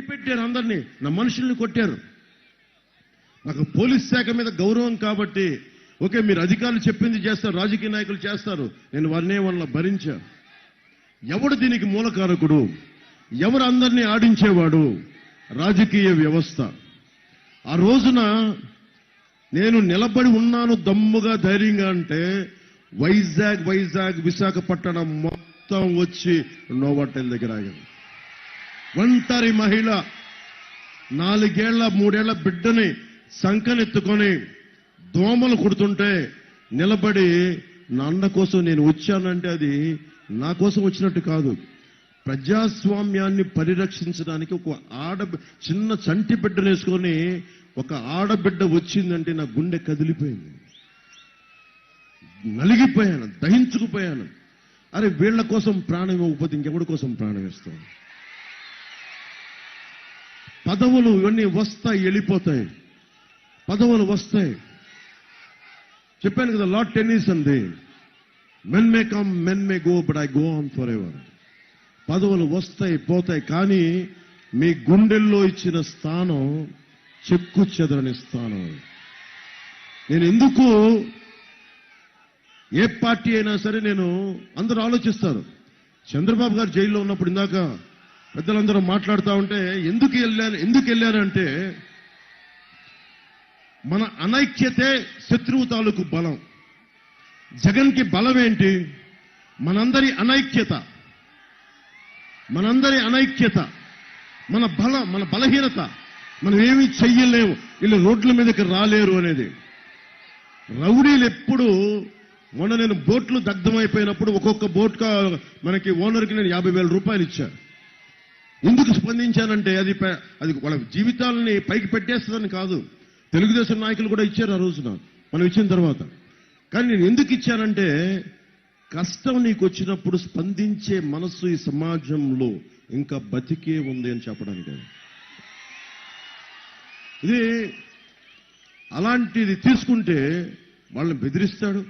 పెట్టారు అందరినీ. నా మనుషుల్ని కొట్టారు. నాకు పోలీస్ శాఖ మీద గౌరవం కాబట్టి ఓకే మీరు అధికారులు చెప్పింది చేస్తారు రాజకీయ నాయకులు చేస్తారు. నేను వారినే వాళ్ళ భరించా. ఎవడు దీనికి మూలకారకుడు? ఎవరు అందరినీ ఆడించేవాడు? రాజకీయ వ్యవస్థ. ఆ రోజున నేను నిలబడి ఉన్నాను దమ్ముగా ధైర్యంగా అంటే వైజాగ్ వైజాగ్ విశాఖపట్నం మొత్తం వచ్చి నోవాటెల్ దగ్గర ఆగింది ఒంటరి మహిళ నాలుగేళ్ళ మూడేళ్ళ బిడ్డని సంకనెత్తుకొని దోమలు కుడుతుంటే నిలబడి నా అన్న కోసం నేను వచ్చానంటే అది నా కోసం వచ్చినట్టు కాదు. ప్రజాస్వామ్యాన్ని పరిరక్షించడానికి ఒక ఆడ చిన్న చంటి బిడ్డను వేసుకొని ఒక ఆడబిడ్డ వచ్చిందంటే నా గుండె కదిలిపోయింది. నలిగిపోయాను దహించుకుపోయాను. అరే వీళ్ళ కోసం ప్రాణం ఇవ్వకపోతే ఇంకెవడి కోసం ప్రాణం ఇస్తాం పదవులు ఇవన్నీ వస్తాయి వెళ్ళిపోతాయి. పదవులు వస్తాయి. చెప్పాను కదా లాట్ టెన్నిస్ అంది men may come men may go but I go on for ever పదవులు వస్తాయి పోతాయి కానీ మీ గుండెల్లో ఇచ్చిన స్థానం చెక్కు చెదరని స్థానం. నేను ఎందుకు ఏ పార్టీ అయినా సరే నేను అందరూ ఆలోచిస్తారు. చంద్రబాబు గారు జైల్లో ఉన్నప్పుడు ఇందాక పెద్దలందరూ మాట్లాడుతూ ఉంటే ఎందుకు వెళ్ళారు ఎందుకు వెళ్ళారంటే మన అనైక్యతే శత్రువు తాలూకు బలం. జగన్కి బలం ఏంటి మనందరి అనైక్యత. మనందరి అనైక్యత. మన బల మన బలహీనత. మనం ఏమీ చెయ్యలేము. వీళ్ళు రోడ్ల మీదకి రాలేరు అనేది. రౌడీలు ఎప్పుడు మొన్న నేను బోట్లు దగ్ధమైపోయినప్పుడు ఒక్కొక్క బోట్గా మనకి ఓనర్కి నేను యాభై వేల రూపాయలు ఇచ్చాను. ఎందుకు స్పందించానంటే అది ప- అది వాళ్ళ జీవితాలని పైకి పెట్టేస్తుందని కాదు. తెలుగుదేశం నాయకులు కూడా ఇచ్చారు ఆ రోజున మనం ఇచ్చిన తర్వాత. కానీ నేను ఎందుకు ఇచ్చానంటే కష్టం నీకు వచ్చినప్పుడు స్పందించే మనస్సు ఈ సమాజంలో ఇంకా బతికే ఉంది అని చెప్పడానికి. ఇది అలాంటిది తీసుకుంటే వాళ్ళని బెదిరిస్తాడు.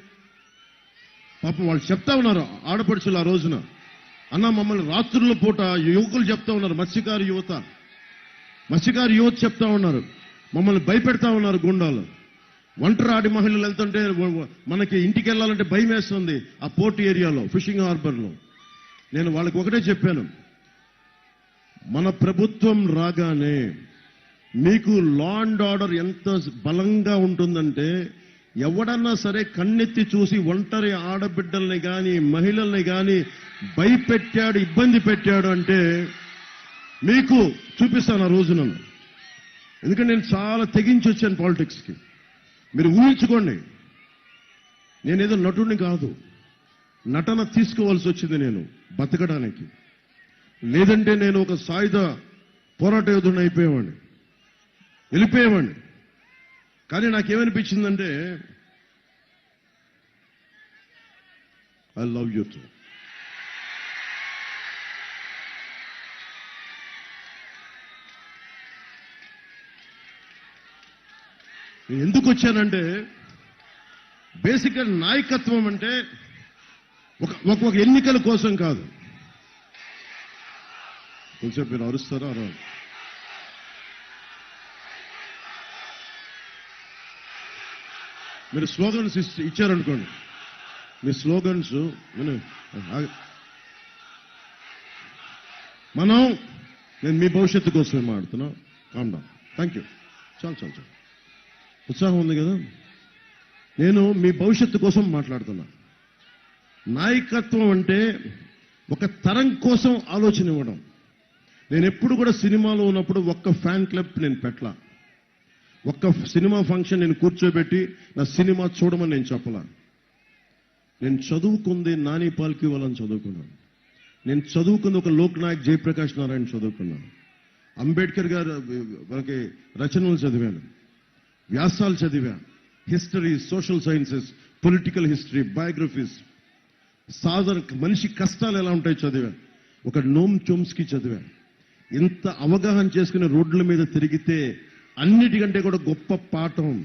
పాపం వాళ్ళు చెప్తా ఉన్నారు ఆడపడుచులు ఆ రోజున. అన్న మమ్మల్ని రాత్రుల పూట యువకులు చెప్తా ఉన్నారు మత్స్యకారు యువత. మత్స్యకారు యువత చెప్తా ఉన్నారు మమ్మల్ని భయపెడతా ఉన్నారు గుండాలు. ఒంటరాడి మహిళలు వెళ్తుంటే మనకి ఇంటికి వెళ్ళాలంటే భయం వేస్తుంది ఆ పోర్ట్ ఏరియాలో ఫిషింగ్ హార్బర్లో. నేను వాళ్ళకి ఒకటే చెప్పాను మన ప్రభుత్వం రాగానే మీకు లా అండ్ ఆర్డర్ ఎంత బలంగా ఉంటుందంటే ఎవడన్నా సరే కన్నెత్తి చూసి ఒంటరి ఆడబిడ్డల్ని కానీ మహిళల్ని కానీ భయపెట్టాడు ఇబ్బంది పెట్టాడు అంటే మీకు చూపిస్తాను ఆ రోజున. ఎందుకంటే నేను చాలా తెగించి వచ్చాను పాలిటిక్స్కి. మీరు ఊహించుకోండి. నేనేదో నటుడిని కాదు. నటన తీసుకోవాల్సి వచ్చింది నేను బతకడానికి. లేదంటే నేను ఒక సాయుధ పోరాట యోధుని అయిపోయేవాడిని. వెళ్ళిపోయేవాడిని కానీ నాకేమనిపించిందంటే ఐ లవ్ యూ టూ ఎందుకు వచ్చానంటే బేసిక్గా నాయకత్వం అంటే ఒక ఒక ఎన్నికల కోసం కాదు. కొంచెం మీరు అరుస్తారా? అరవాలి మీరు స్లోగన్స్ ఇచ్చారనుకోండి. మీ స్లోగన్స్ మనం నేను మీ భవిష్యత్తు కోసమే మాడుతున్నా కామ్డా థ్యాంక్ యూ చాలు చాలు చాలు. ఉత్సాహం ఉంది కదా? నేను మీ భవిష్యత్తు కోసం మాట్లాడుతున్నా. నాయకత్వం అంటే ఒక తరం కోసం ఆలోచన ఇవ్వడం. నేను ఎప్పుడు కూడా సినిమాలో ఉన్నప్పుడు ఒక్క ఫ్యాన్ క్లబ్ నేను పెట్టలా. ఒక్క సినిమా ఫంక్షన్ నేను కూర్చోబెట్టి నా సినిమా చూడమని నేను చెప్పలా. నేను చదువుకుంది నాని పాల్కి వాళ్ళని చదువుకున్నాను. నేను చదువుకుంది ఒక లోక్నాయక్ జయప్రకాష్ నారాయణ చదువుకున్నాను. అంబేద్కర్ గారు మనకి రచనలు చదివాను. వ్యాసాలు చదివా history social sciences political history biographies. సాధారణ మనిషి కష్టాలు ఎలా ఉంటాయో చదివా ఒక నోమ్ చోమ్స్కి చదివా ఇంత అవగాహన చేసుకుని రోడ్ల మీద తిరిగితే అన్నిటికంటే కూడా గొప్ప పాఠం.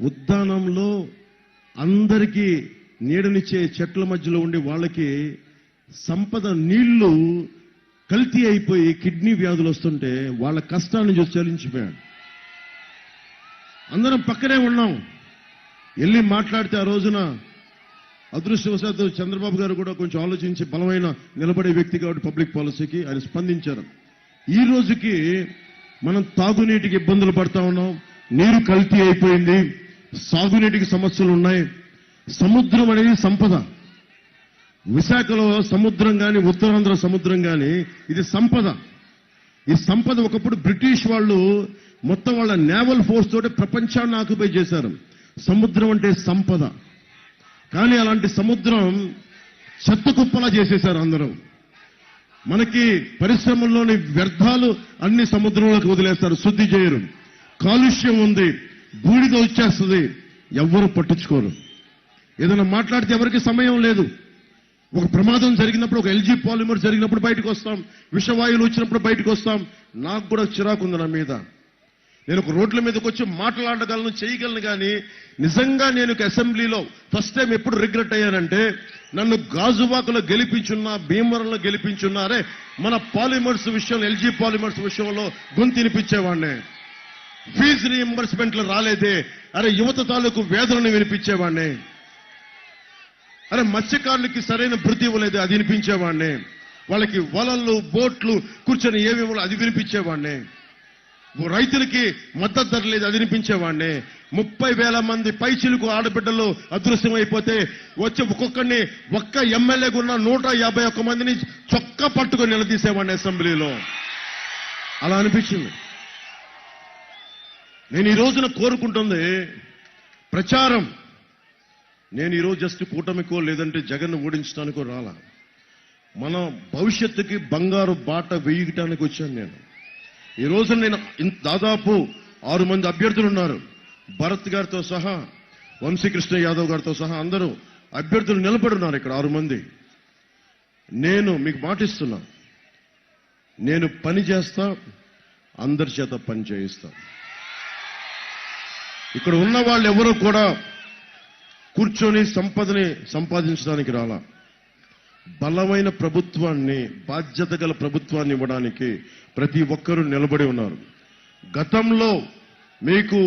ఉద్దానంలో అందరికీ నీడనిచ్చే చెట్ల మధ్యలో ఉండే వాళ్ళకి సంపద నీళ్ళు కల్తీ అయిపోయి కిడ్నీ వ్యాధులు వస్తుంటే వాళ్ళ కష్టాన్ని చూసి చలించిపోయాడు అందరం పక్కనే ఉన్నాం. వెళ్ళి మాట్లాడితే ఆ రోజున అదృష్టవశాత్తు చంద్రబాబు గారు కూడా కొంచెం ఆలోచించి బలమైన నిలబడే వ్యక్తి కాబట్టి పబ్లిక్ పాలసీకి ఆయన స్పందించారు. ఈ రోజుకి మనం తాగునీటికి ఇబ్బందులు పడతా ఉన్నాం. నీరు కల్తీ అయిపోయింది. సాగునీటికి సమస్యలు ఉన్నాయి. సముద్రం అనేది సంపద. విశాఖలో సముద్రం కానీ ఉత్తరాంధ్ర సముద్రం కానీ ఇది సంపద. ఈ సంపద ఒకప్పుడు బ్రిటిష్ వాళ్ళు మొత్తం వాళ్ళ నేవల్ ఫోర్స్ తోటి ప్రపంచాన్ని ఆక్యుపై చేశారు. సముద్రం అంటే సంపద. కానీ అలాంటి సముద్రం చెత్త కుప్పలా చేసేశారు అందరూ. మనకి పరిశ్రమల్లోని వ్యర్థాలు అన్ని సముద్రంలోకి వదిలేస్తారు. శుద్ధి చేయరు. కాలుష్యం ఉంది. బూడిద వచ్చేస్తుంది. ఎవ్వరు పట్టించుకోరు. ఏదైనా మాట్లాడితే ఎవరికి సమయం లేదు. ఒక ప్రమాదం జరిగినప్పుడు ఒక ఎల్జీ పాలిమర్ జరిగినప్పుడు బయటకు వస్తాం. విషవాయువులు వచ్చినప్పుడు బయటకు వస్తాం. నాకు కూడా చిరాకుంది నా మీద. నేను ఒక రోడ్ల మీదకి వచ్చి మాట్లాడగలను చేయగలను కానీ నిజంగా నేను ఒక అసెంబ్లీలో ఫస్ట్ టైం ఎప్పుడు రిగ్రెట్ అయ్యానంటే నన్ను గాజువాకలో గెలిపించున్నా భీమవరంలో గెలిపించున్నారే మన పాలిమర్స్ విషయంలో ఎల్జీ పాలిమర్స్ విషయంలో గొంతినిపించేవాడిని ఫీజు రీఎంబర్స్మెంట్లు రాలేదే అరే యువత తాలూకు వేదనను వినిపించేవాడిని. అరే మత్స్యకారులకి సరైన భృతి ఇవ్వలేదు అది వినిపించేవాడిని. వాళ్ళకి వలలు బోట్లు కూర్చొని ఏమి ఇవ్వాలో అది వినిపించేవాడిని. రైతులకి మద్దతు ధర లేదు అది వినిపించేవాడిని. ముప్పై వేల మంది పైచిలకు ఆడబిడ్డలు అదృశ్యమైపోతే వచ్చి ఒక్కొక్కరిని ఒక్క ఎమ్మెల్యేగా ఉన్న నూట యాభై ఒక్క మందిని చొక్కా పట్టుకొని నిలదీసేవాడిని అసెంబ్లీలో. అలా అనిపించింది. నేను ఈ రోజున కోరుకుంటుంది ప్రచారం. నేను ఈరోజు జస్ట్ కూటమికో లేదంటే జగన్ ఓడించడానికో రాలా. మన భవిష్యత్తుకి బంగారు బాట వేయటానికి వచ్చాను నేను. ఈ రోజు నేను దాదాపు ఆరు మంది అభ్యర్థులు ఉన్నారు భరత్ గారితో సహా వంశీకృష్ణ యాదవ్ గారితో సహా అందరూ అభ్యర్థులు నిలబడి ఉన్నారు ఇక్కడ ఆరు మంది. నేను మీకు మాటిస్తున్నా నేను పని చేస్తా అందరి చేత పని చేయిస్తా. ఇక్కడ ఉన్న వాళ్ళు ఎవరు కూడా కూర్చొని సంపదని సంపాదించడానికి రాలా. బలమైన ప్రభుత్వాన్ని బాధ్యత గల ప్రభుత్వాన్ని ఇవ్వడానికి ప్రతి ఒక్కరూ నిలబడి ఉన్నారు. గతంలో మీకు